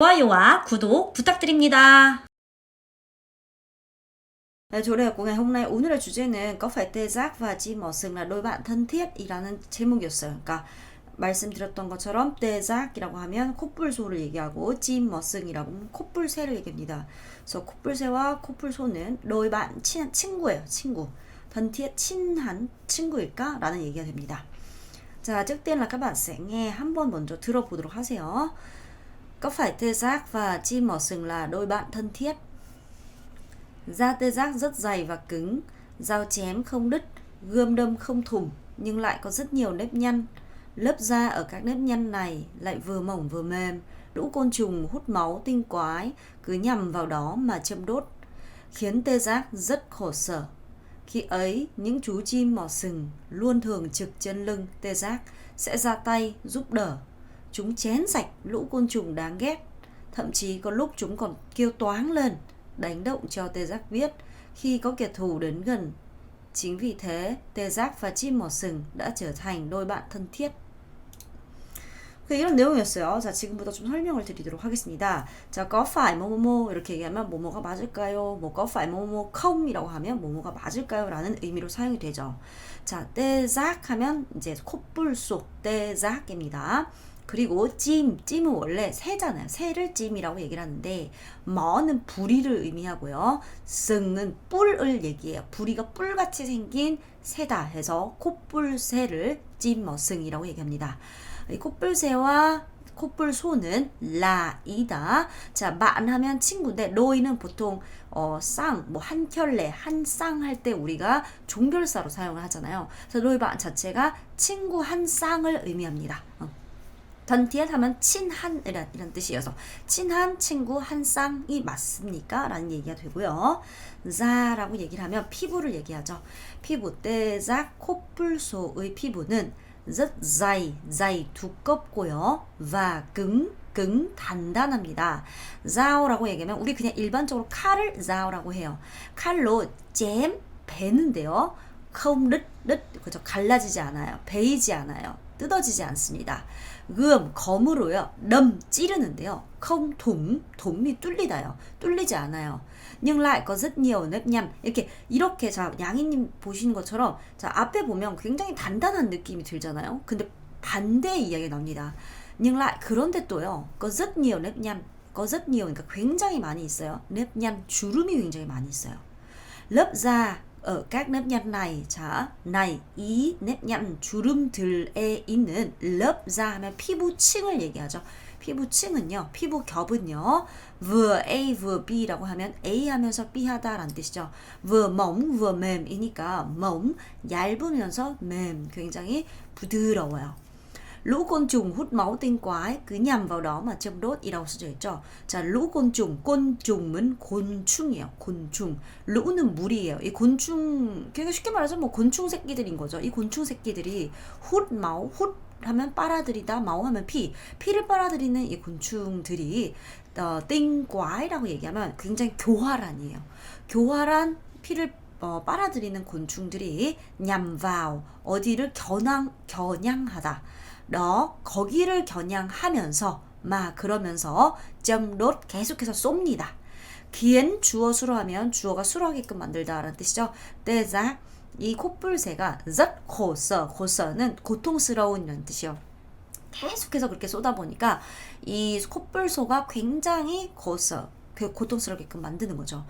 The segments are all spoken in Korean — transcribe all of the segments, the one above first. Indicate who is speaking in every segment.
Speaker 1: 좋아요와 구독 부탁드립니다.
Speaker 2: 네, chủ đề hôm nay 오늘의 주제는 có đôi bạn thân thiết?이라는 제목이었어요. 그러니까 말씀드렸던 것처럼 떼작이라고 하면 콧불소를 얘기하고 찜머승이라고 하면 콧불새를 얘기합니다. 그래서 콧불새와 콧불소는 너희 반 친, 친구예요. 친구. thiết 친한 친구일까? 라는 얘기가 됩니다. 자, trước tiên 한번 먼저 들어보도록 하세요. Có phải tê giác và chim mỏ sừng là đôi bạn thân thiết? Da tê giác rất dày và cứng, dao chém không đứt, gươm đâm không thủng nhưng lại có rất nhiều nếp nhăn. Lớp da ở các nếp nhăn này lại vừa mỏng vừa mềm, lũ côn trùng hút máu tinh quái cứ nhằm vào đó mà châm đốt, khiến tê giác rất khổ sở. Khi ấy, những chú chim mỏ sừng luôn thường trực trên lưng tê giác sẽ ra tay giúp đỡ Chúng chén sạch lũ côn trùng đáng ghét. Thậm chí có lúc chúng còn kêu toáng lên, đánh động cho tê giác biết khi có kẻ thù đến gần. Chính vì thế, tê giác và chim mỏ sừng đã trở thành đôi bạn thân thiết. 그 이런 내용이었어요. 자, 지금부터 좀 설명을 드리도록 하겠습니다. 자, có phải 뭐뭐뭐 이렇게 얘기하면 뭐뭐가 맞을까요? 뭐 có phải 뭐뭐 컴이라고 하면 뭐뭐가 맞을까요? 라는 의미로 사용이 되죠. 자, 떼작 하면 이제 콧불소 떼작입니다. 그리고 찜, 찜은 원래 새잖아요. 새를 찜이라고 얘기를 하는데 머는 부리를 의미하고요. 승은 뿔을 얘기해요. 부리가 뿔같이 생긴 새다 해서 콧불새를 찜머승이라고 얘기합니다. 이 콧불새와 콧불 소는 라이다. 자, 만 하면 친구인데 로이는 보통 어, 쌍, 뭐 한 켤레, 한 쌍 할 때 우리가 종별사로 사용을 하잖아요. 그래서 로이 반 자체가 친구 한 쌍을 의미합니다. 어. 던티엣 하면 친한 이란 뜻이어서 친한 친구 한 쌍이 맞습니까? 라는 얘기가 되고요. 자라고 얘기를 하면 피부를 얘기하죠. 피부 떼작 콧불소의 피부는 rất dày, 두껍고요. và cứng 단단합니다. 자오라고 얘기하면 우리 그냥 일반적으로 칼을 자오라고 해요. 칼로 잼 베는데요. đứ 그죠? 갈라지지 않아요. 베이지 않아요. 뜯어지지 않습니다. 음, 검으로요. 덤, 찌르는데요. không thủng, thủng 이 뚫리다요. 뚫리지 않아요. nhưng lại có. 이렇게 이렇게 자 양이님 보시는 것처럼 자 앞에 보면 굉장히 단단한 느낌이 들잖아요. 근데 반대의 이야기가 나옵니다. lại 그런데 또요. có rất nhiều 그러니까 굉장히 많이 있어요. nhăn 주름이 굉장히 많이 있어요. da ở các nếp nhăn này 자 này 이 nhăn 주름들에 있는 da 하면 피부층을 얘기하죠. 피부층은요, 피부 겹은요, vừa A vừa B라고 하면 A 하면서 B 하다라는 뜻이죠. vừa mỏng vừa mềm이니까 mỏng 얇으면서 mềm 굉장히 부드러워요. Lũ côn trùng hút máu tinh quái cứ nhằm vào đó mà châm đốt 이라고 써져 있죠. 자, lũ côn trùng, 곤충은 곤충이에요. 곤충. lũ는 물이에요. 이 곤충, 그러니까 쉽게 말해서 뭐 곤충 새끼들인 거죠. 이 곤충 새끼들이 훗 마우, 훗 하면 빨아들이다, 마오 하면 피, 피를 빨아들이는 이 곤충들이 어, 띵과이라고 얘기하면 굉장히 교활한이에요. 교활한 피를 어, 빨아들이는 곤충들이 냠바오 어디를 겨냥 겨냥하다. 너 거기를 겨냥하면서 마 그러면서 점롯 계속해서 쏩니다. 기엔 주어 수로 하면 주어가 수로하게끔 만들다라는 뜻이죠. 때자 이 콧불새가 rất 고서 고서는 고통스러운 이런 뜻이요. 계속해서 그렇게 쏟아 보니까 이 콧불소가 굉장히 고서 그 고통스럽게끔 만드는 거죠.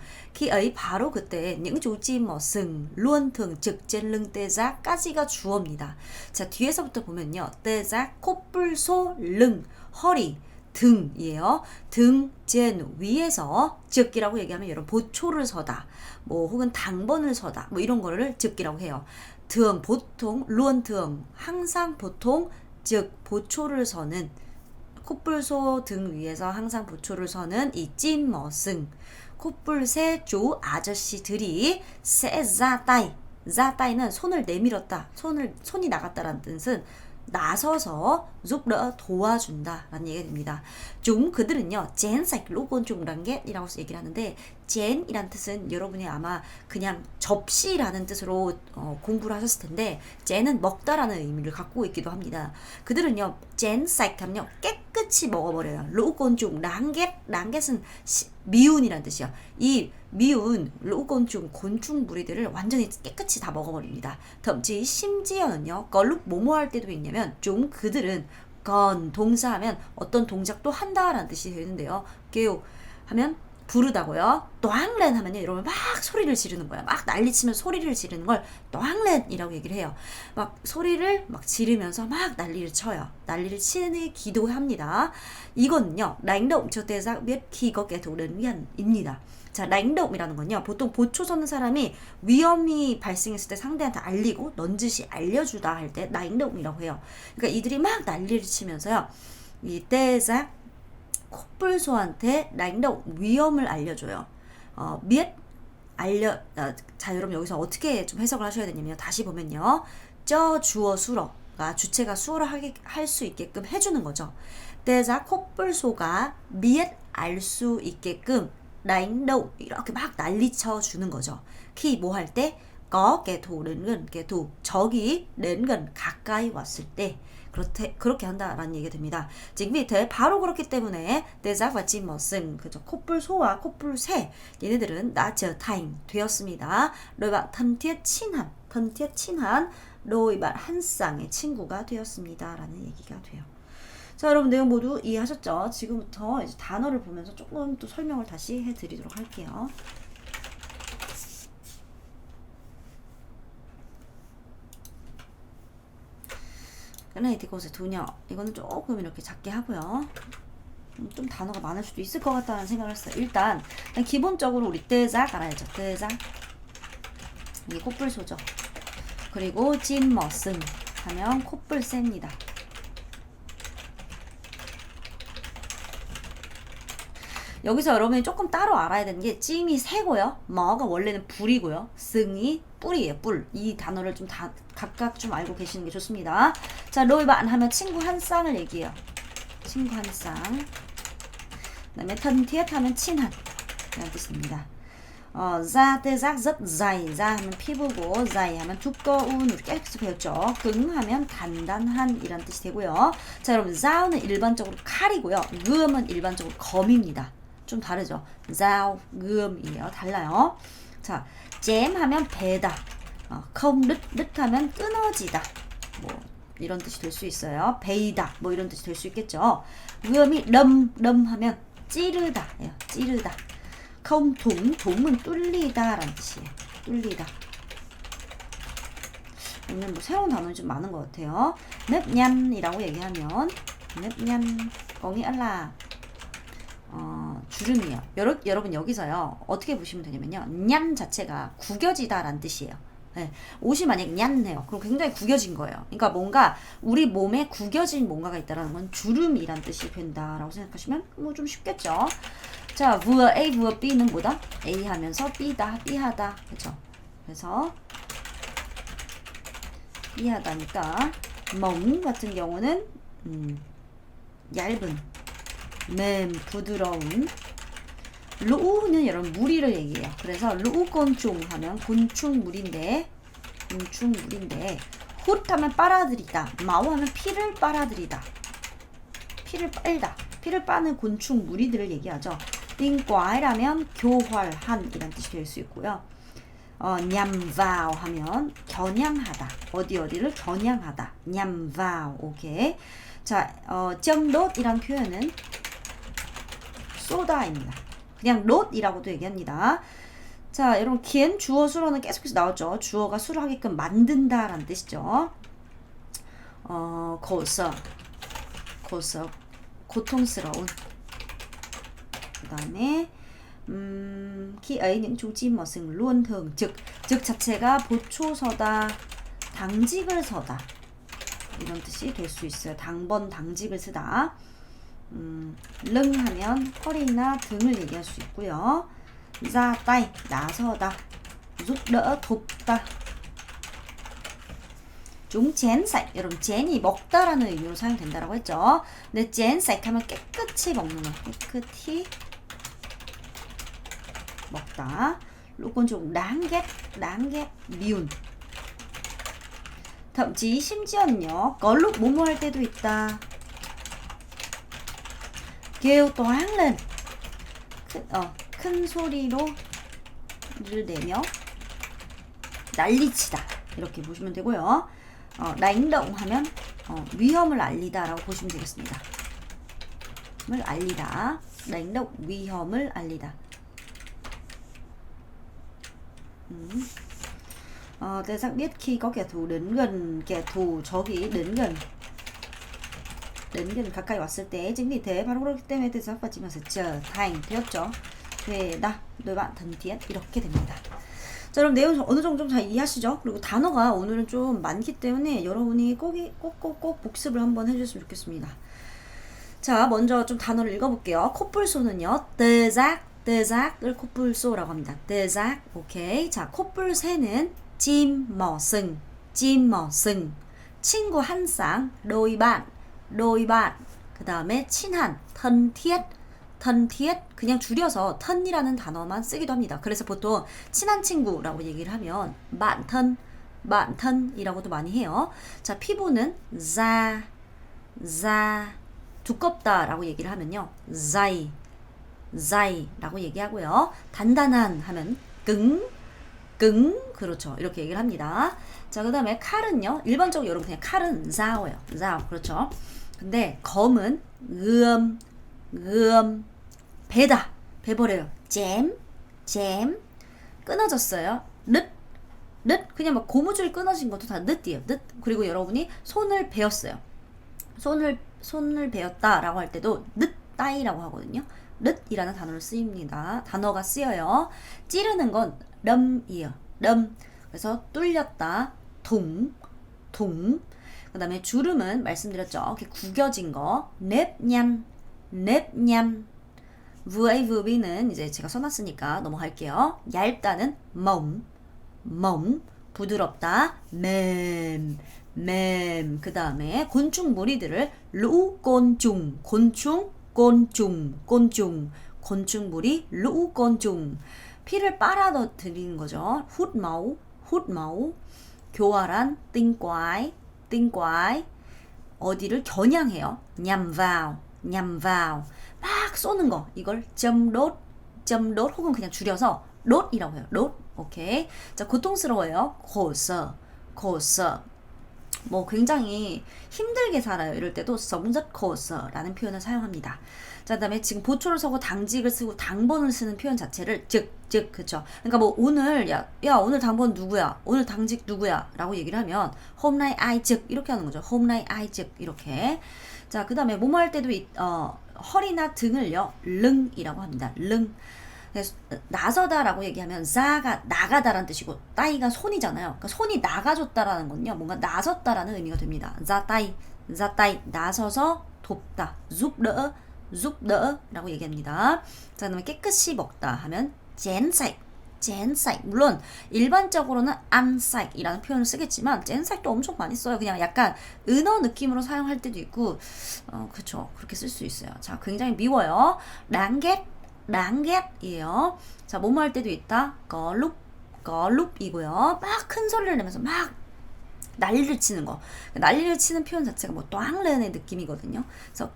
Speaker 2: ấy 바로 그때 những chú chim mỏ sừng luôn thường trực trên lưng tê giác 까지가 주어입니다. 자 뒤에서부터 보면요. tê giác 콧불 소 릉 허리 등이에요. 등, 젠 위에서 즉기라고 얘기하면 여러분 보초를 서다, 뭐 혹은 당번을 서다, 뭐 이런 거를 즉기라고 해요. 등 보통 루언 등 항상 보통 즉 보초를 서는 콧불소 등 위에서 항상 보초를 서는 이 찐머승. 콧불새 조 아저씨들이 세자따이. 자따이는 손을 내밀었다. 손을 손이 나갔다라는 뜻은 나서서 giúp đỡ 도와준다 라는 얘기가 됩니다. 좀 그들은요 젠색 로곤종란겟이라고 얘기를 하는데 젠이란 뜻은 여러분이 아마 그냥 접시라는 뜻으로 어, 공부를 하셨을 텐데 젠은 먹다라는 의미를 갖고 있기도 합니다. 그들은요 하면요 깨 깨끗이 먹어버려요. 루꼰중 랑겟 랑겟은 시- 미운이란 뜻이요. 이 미운 루꼰중 곤충 무리들을 완전히 깨끗이 다 먹어버립니다. 덤지 심지어는요. 걸룩 뭐뭐 할 때도 있냐면 좀 그들은 건 동사하면 어떤 동작도 한다라는 뜻이 되는데요. 깨우 하면 부르다고요. 또항렌 하면요. 여러분 막 소리를 지르는 거야. 막 난리치면 소리를 지르는 걸 또항렌이라고 얘기를 해요. 막 소리를 막 지르면서 막 난리를 쳐요. 난리를 치는 기도합니다. 이거는요. 랭động cho tê giác biết khi có kẻ thù đến gần 입니다. 자, 랭động 이라는 건요. 보통 보초 서는 사람이 위험이 발생했을 때 상대한테 알리고 넌지시 알려주다 할 때 랭động 이라고 해요. 그러니까 이들이 막 난리를 치면서요. 이 떼작 코뿔소한테 랭động 위험을 알려줘요. 어, biết 알려 아, 자 여러분 여기서 어떻게 좀 해석을 하셔야 되냐면요. 다시 보면요. 저 주어 수어가 주체가 수어를 할 수 있게끔 해주는 거죠. 대자 코뿔소가 biết 알 수 있게끔 랭động 이렇게 막 난리쳐 주는 거죠. 키 뭐 할 때? có kẻ thù đến gần 가까이 왔을 때 그렇게 그렇게 한다라는 얘기가 됩니다. vì thế 바로 그렇기 때문에 대작 và chim 머슴 그죠 코뿔 소와 코뿔 새 얘네들은 trở thành 되었습니다. đôi bạn thân thiết 친한 bạn 한 쌍의 친구가 되었습니다라는 얘기가 돼요. 자 여러분 내용 모두 이해하셨죠? 지금부터 이제 단어를 보면서 조금 또 설명을 다시 해드리도록 할게요. 끈에이티 곳의 두녀 이거는 조금 이렇게 작게 하고요. 음, 좀 단어가 많을 수도 있을 것 같다는 생각을 했어요. 일단, 기본적으로 우리 뜨작 알아야죠. 뜨작 이게 코뿔소죠. 그리고 찐머슴 하면 코뿔새입니다. 여기서 여러분이 조금 따로 알아야 되는 게 찜이 새고요. 머가 원래는 불이고요. 승이 뿔이에요. 뿔. 이 단어를 좀 다, 각각 좀 알고 계시는 게 좋습니다. 자, 로이반 하면 친구 한 쌍을 얘기해요. 친구 한 쌍. 그 다음에 thân thiết 하면 친한 이런 뜻입니다. 어, da tê giác rất dày, da 하면 피부고, dày 하면 두꺼운, 우리 계속 배웠죠. ứng 하면 단단한 이란 뜻이 되고요. 자, 여러분, 자우는 일반적으로 칼이고요. gươm은 일반적으로 검입니다. 좀 다르죠. 자우, gươm이에요. 달라요. 자, 잼 하면 베다. 어, đứt, đứ 하면 끊어지다. 뭐 이런 뜻이 될 수 있어요. 베이다. 뭐 이런 뜻이 될 수 있겠죠. lâm, lâm 하면 찌르다. 예요. 찌르다. không thủng, thủng 은 뚫리다 라는 뜻이에요. 뚫리다. 오늘 뭐 새로운 단어는 좀 많은 것 같아요. nếp nhăn 이라고 얘기하면 có nghĩa là 어, 주름이에요. 여러, 여러분 여기서요. 어떻게 보시면 되냐면요. 냔 자체가 구겨지다라는 뜻이에요. 네, 옷이 만약에 냔해요. 그럼 굉장히 구겨진 거예요. 그러니까 뭔가 우리 몸에 구겨진 뭔가가 있다라는 건 주름이란 뜻이 된다라고 생각하시면 뭐 좀 쉽겠죠. 자, vừa A vừa B는 뭐다? A 하면서 B다, B하다. 그렇죠? 그래서 B하다니까 멍 같은 경우는 음, 얇은, 맴, 부드러운 루우는 여러분 무리를 얘기해요. 그래서 루우곤충 하면 곤충물인데 곤충물인데 훗 하면 빨아들이다. 마오 하면 피를 빨아들이다. 피를 빨다. 피를 빠는 곤충 무리들을 얘기하죠. 띵과이라면 교활한 이란 뜻이 될 수 있고요. 어, 냠바오 하면 겨냥하다. 어디 어디를 겨냥하다. 냠바오. 오케이. 자, 어, 정롯이란 표현은 쏘다입니다. 그냥 롯이라고도 얘기합니다. 자, 여러분 긴 주어 수로는 계속해서 나왔죠. 주어가 수를 하게끔 만든다라는 뜻이죠. 어, 고서, 고서, 고통스러운. 그다음에 음, mỏ sừng luôn thường trực. 즉 자체가 보초서다, 당직을 서다. 이런 뜻이 될 수 있어요. 당번 당직을 쓰다. 음, 릉 하면 허리나 등을 얘기할 수 있고요. ra tay 나서다. giúp 돕다. sạch 여러분 chén이 먹다라는 의미로 사용된다라고 했죠. 근데 sạch 하면 깨끗이 먹는 거. 깨끗이 먹다. lúc 좀 đáng ghét, 미운. thậm chí 심지어는요. lúc 뭐뭐 할 때도 있다. Toáng lên. 큰, 어, 큰 소리로 를 내며 난리치다 이렇게 보시면 되고요. 어, động 하면 어, 위험을 알리다 라고 보시면 되겠습니다. 위험을 알리다. động 위험을 알리다. 음. Ờ, tê giác biết khi có kẻ đến gần 가까이 왔을 때 vì thế 바로 그렇기 때문에 tê giác và 지면서 trở thành 되었죠. 되다 thân thiết 이렇게 됩니다. 자 그럼 내용 어느 정도 좀 잘 이해하시죠? 그리고 단어가 오늘은 좀 많기 때문에 여러분이 꼭꼭 꼭꼭 복습을 한번 해주셨으면 좋겠습니다. 자 먼저 좀 단어를 읽어볼게요. 콧불소는요 tê giác tê giác 을 콧불소라고 합니다. giác 오케이. 자 chim mỏ sừng 친구 한쌍 bạn đôi bạn 그 다음에 친한 thân thiết. thân 그냥 줄여서 thân 이라는 단어만 쓰기도 합니다. 그래서 보통 친한 친구라고 얘기를 하면 bạn thân bạn thân 이라고도 많이 해요. 자 피부는 da da 두껍다라고 얘기를 하면요. dày day라고 얘기하고요. 단단한 하면 끙 끙 그렇죠. 이렇게 얘기를 합니다. 자 그 다음에 칼은요. 일반적으로 여러분 그냥 칼은 자오예요. 자오 그렇죠 근데 검은 음, 음, 배다 배버려요 잼, 잼 끊어졌어요 늦, 늦 그냥 막 고무줄 끊어진 것도 다 늦이에요 늦 그리고 여러분이 손을 베었어요 손을 손을 베었다 라고 할 때도 늦 따이라고 하거든요 늦이라는 단어를 쓰입니다 단어가 쓰여요 찌르는 건 럼이에요. 럼. 그래서 뚫렸다. 둥. 둥. 그 다음에 주름은 말씀드렸죠. 이렇게 구겨진 거. 넵냠. VA VB는 이제 제가 써놨으니까 넘어갈게요. 얇다는 멍. 멍. 부드럽다. 맴. 맴. 그 다음에 곤충 무리들을 루곤충. 곤충. 곤충. 곤충. 곤충 무리 루곤충. 피를 빨아 들이는 거죠. hút máu, hút máu. 교활한 tinh quái. 어디를 겨냥해요. nhằm vào, nhằm vào. 막 쏘는 거. 이걸 점 đốt, 점 đốt 혹은 그냥 줄여서 đốt 이라고 해요. đốt. 오케이. 자, 고통스러워요. khổ sở. 뭐 굉장히 힘들게 살아요. 이럴 때도 sống rất khổ sở 라는 표현을 사용합니다. 자, 그다음에 지금 보초를 서고 당직을 쓰고 당번을 쓰는 표현 자체를 즉, 즉, 그쵸. 그러니까 뭐 오늘 야, 야 오늘 당번 누구야? 오늘 당직 누구야?라고 얘기를 하면 nay ai trực 이렇게 하는 거죠. nay ai trực 이렇게. 자, 그다음에 뭐뭐 할 때도 이, 어, 허리나 등을요 릉이라고 합니다. 릉. 그래서 나서다라고 얘기하면 자가 나가다라는 뜻이고 따이가 손이잖아요. 그러니까 손이 나가줬다라는 건요. 뭔가 나섰다라는 의미가 됩니다. 자 따이, 자 따이 나서서 돕다, giúp đỡ, giúp đỡ 라고 얘기합니다. 자, 그다음에 깨끗이 먹다 하면 chén sạch. 물론 일반적으로는 ăn sạch 이라는 표현을 쓰겠지만 sac도 엄청 많이 써요. 그냥 약간 은어 느낌으로 사용할 때도 있고, 어, 그쵸. 그렇게 쓸 수 있어요. 자, 굉장히 미워요. 랑겟 랑겟이에요. 자, 뭐뭐 할 때도 있다. 거룹, 거룹이고요. 막 큰 소리를 내면서 막 난리를 치는 거. 난리를 치는 표현 자체가 뭐 또항렌의 느낌이거든요. 그래서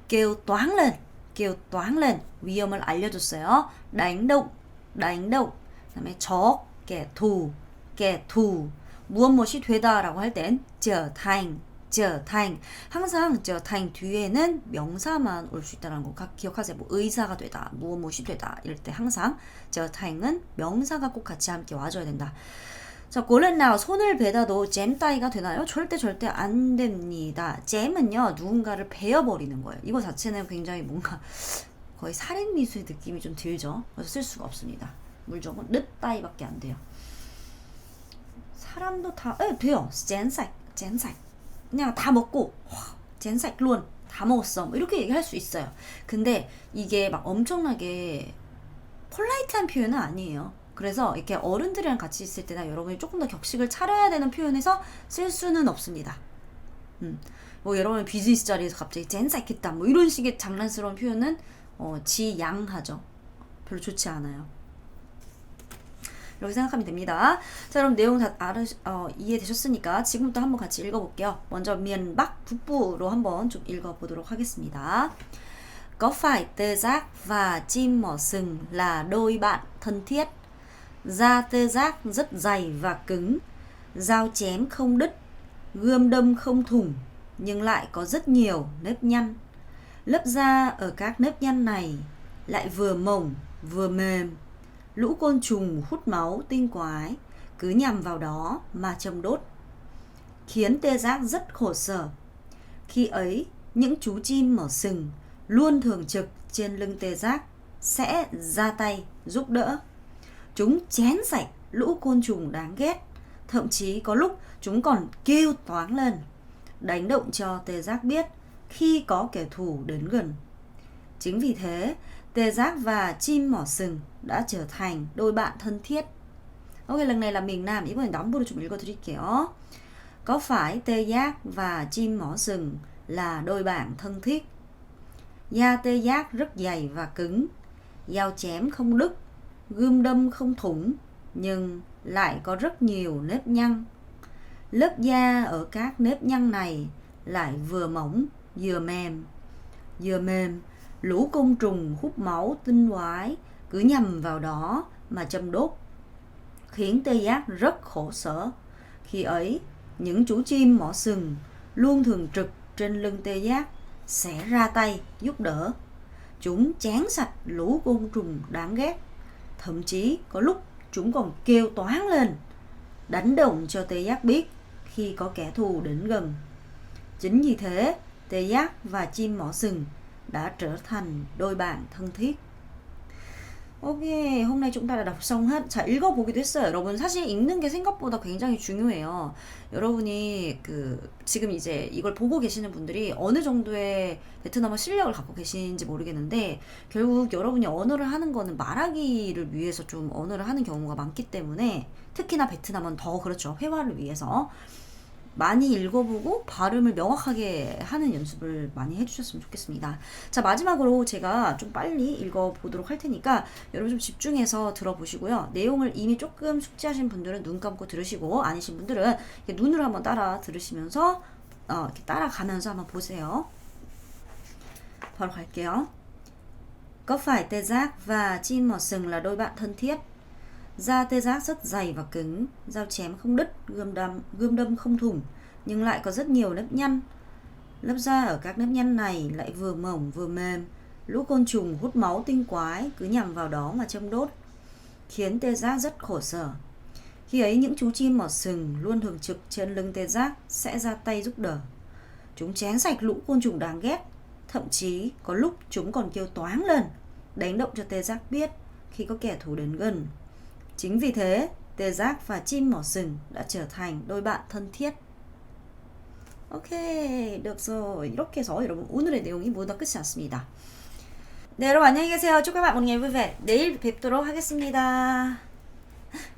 Speaker 2: lên, kêu toáng lên 위험을 알려줬어요. đánh động. 그다음에 적, kẻ thù, kẻ thù. 무엇 무엇이 되다라고 할땐 trở trở thành. 항상 trở thành 뒤에는 명사만 올 수 있다는 거각 기억하세요. 뭐 의사가 되다, 무엇 무엇이 되다 이럴 때 항상 trở thành 은 명사가 꼭 같이 함께 와줘야 된다. 자, 고렌나우 손을 베다도 잼 따위가 되나요? 절대 절대 안 됩니다. 잼은요 누군가를 베어버리는 거예요. 이거 자체는 굉장히 뭔가 거의 살인 미수의 느낌이 좀 들죠. 그래서 쓸 수가 없습니다. 물적은 늦 따위밖에 안 돼요. 사람도 다, 에, 돼요. 젠색, 젠색. 그냥 다 먹고, 와, 젠색 luôn. 다 먹었어. 뭐 이렇게 얘기할 수 있어요. 근데 이게 막 엄청나게 폴라이트한 표현은 아니에요. 그래서 이렇게 어른들이랑 같이 있을 때나 여러분이 조금 더 격식을 차려야 되는 표현에서 쓸 수는 없습니다. 음. 뭐 여러분 비즈니스 자리에서 갑자기 젠사했다 뭐 이런 식의 장난스러운 표현은 어, 지양하죠. 별로 좋지 않아요. 이렇게 생각하면 됩니다. 자, 그럼 내용 다 알으, 어, 이해되셨으니까 지금부터 한번 같이 읽어볼게요. 먼저 미안박 북부로 한번 좀 읽어보도록 하겠습니다. Có phải tê giác và chim mỏ sừng là đôi bạn thân thiết? Da tê giác rất dày và cứng, dao chém không đứt, gươm đâm không thủng, nhưng lại có rất nhiều nếp nhăn. Lớp da ở các nếp nhăn này lại vừa mỏng vừa mềm. Lũ côn trùng hút máu tinh quái cứ nhằm vào đó mà châm đốt, khiến tê giác rất khổ sở. Khi ấy, những chú chim mở sừng luôn thường trực trên lưng tê giác sẽ ra tay giúp đỡ. Chúng chén sạch lũ côn trùng đáng ghét, thậm chí có lúc chúng còn kêu toáng lên, đánh động cho tê giác biết khi có kẻ thù đến gần. Chính vì thế, tê giác và chim mỏ sừng đã trở thành đôi bạn thân thiết. Ok, lần này là miền Nam, 이번에 남부로 좀 읽어드릴게요. Có phải tê giác và chim mỏ sừng là đôi bạn thân thiết? Da tê giác rất dày và cứng, dao chém không đứt, gươm đâm không thủng, nhưng lại có rất nhiều nếp nhăn. Lớp da ở các nếp nhăn này lại vừa mỏng vừa mềm. Vừa mềm, lũ côn trùng hút máu tinh quái cứ nhằm vào đó mà châm đốt, khiến tê giác rất khổ sở. Khi ấy, những chú chim mỏ sừng luôn thường trực trên lưng tê giác sẽ ra tay giúp đỡ. Chúng chán sạch lũ côn trùng đáng ghét. Thậm chí có lúc chúng còn kêu toáng lên, đánh động cho tê giác biết khi có kẻ thù đến gần. Chính vì thế, tê giác và chim mỏ sừng đã trở thành đôi bạn thân thiết. Ok, hôm nay chúng ta đã đọc xong hết. 자, 읽어보기도 했어요. 여러분, 사실 읽는 게 생각보다 굉장히 중요해요. 여러분이 그, 지금 이제 이걸 보고 계시는 분들이 어느 정도의 베트남어 실력을 갖고 계신지 모르겠는데, 결국 여러분이 언어를 하는 거는 말하기를 위해서 좀 언어를 하는 경우가 많기 때문에, 특히나 베트남은 더 그렇죠. 회화를 위해서. 많이 읽어보고 발음을 명확하게 하는 연습을 많이 해주셨으면 좋겠습니다. 자, 마지막으로 제가 좀 빨리 읽어보도록 할 테니까 여러분 좀 집중해서 들어보시고요. 내용을 이미 조금 숙지하신 분들은 눈 감고 들으시고 아니신 분들은 눈으로 한번 따라 들으시면서 어, 이렇게 따라가면서 한번 보세요. 바로 갈게요. Có phải tê giác và chim mỏ sừng là đôi bạn thân thiết? Da tê giác rất dày và cứng, dao chém không đứt, gươm đâm, gươm đâm không thủng, nhưng lại có rất nhiều nếp nhăn. Lớp da ở các nếp nhăn này lại vừa mỏng vừa mềm, lũ côn trùng hút máu tinh quái cứ nhằm vào đó mà châm đốt, khiến tê giác rất khổ sở. Khi ấy những chú chim mỏ sừng luôn thường trực trên lưng tê giác sẽ ra tay giúp đỡ. Chúng chén sạch lũ côn trùng đáng ghét, thậm chí có lúc chúng còn kêu toáng lên, đánh động cho tê giác biết khi có kẻ thù đến gần. Chính vì thế, tê giác và chim mỏ sừng đã trở thành đôi bạn thân thiết. Ok, được rồi. 이렇게 해서 여러분 오늘의 내용이 모두 다 끝이 났습니다. 네, 여러분 안녕히 một ngày vui vẻ. 내일 뵙도록 하겠습니다.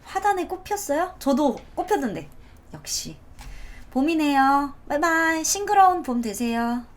Speaker 2: 화단에 꽃 폈어요? 저도 꽃 폈는데. 역시. 봄이네요. 바이바이. 싱그러운 봄 되세요.